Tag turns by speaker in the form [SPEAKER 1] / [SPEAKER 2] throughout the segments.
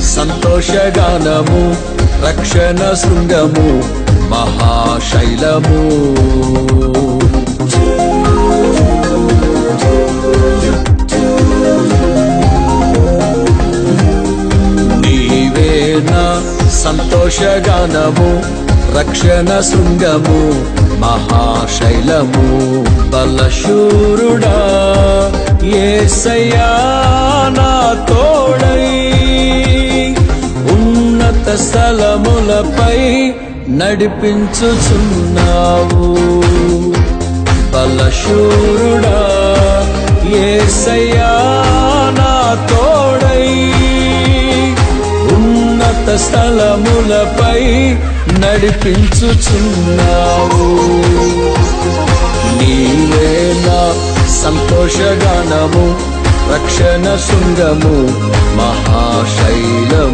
[SPEAKER 1] సంతోషగానము రక్షణ శృంగము మహాశైలము. నీవేనా సంతోషగానము రక్షణ శృంగము మహాశైలము. బలశూరుడా ఏసయ్యా నా తోడై స్థలములపై నడిపించుచున్నావు. బలశూరుడా ఏసయ్యా నా తోడై. ఉన్నత స్థలములపై నడిపించుచున్నావు. నీవేనా సంతోషగానము రక్షణ శృంగము మహాశైలము.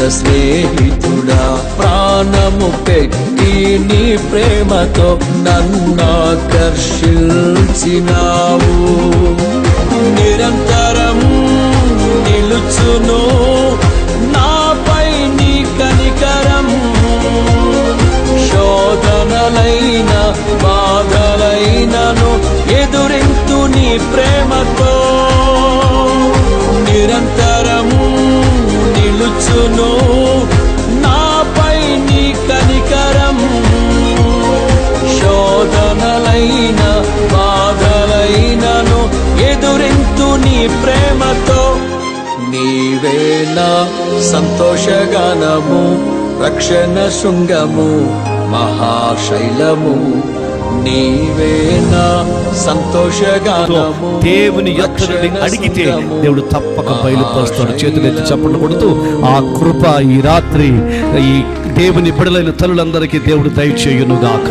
[SPEAKER 1] నిజ స్నేహితుడా ప్రాణము పెట్టి నీ ప్రేమతో నన్నాకర్షించినావు నిరంతరం నిలుచును. నిలుచును నాపై నీ కనికరం. శోధనలైన బాధలైనను ఎదురింతు నీ ప్రేమతో. నీవేనా సంతోషగానము రక్షణ శృంగము మహాశైలము. నీవేనా సంతోషగానము
[SPEAKER 2] దేవుని యొక్క
[SPEAKER 1] రక్షణ
[SPEAKER 2] అడిగితే దేవుడు తప్పక బయలుపరుస్తాడు. చేతులెత్తి చప్పట్లు కొడుతూ ఆ కృప ఈ రాత్రి ఈ దేవుని బిడలైన తల్లులందరికీ దేవుడు దయచేయును గాక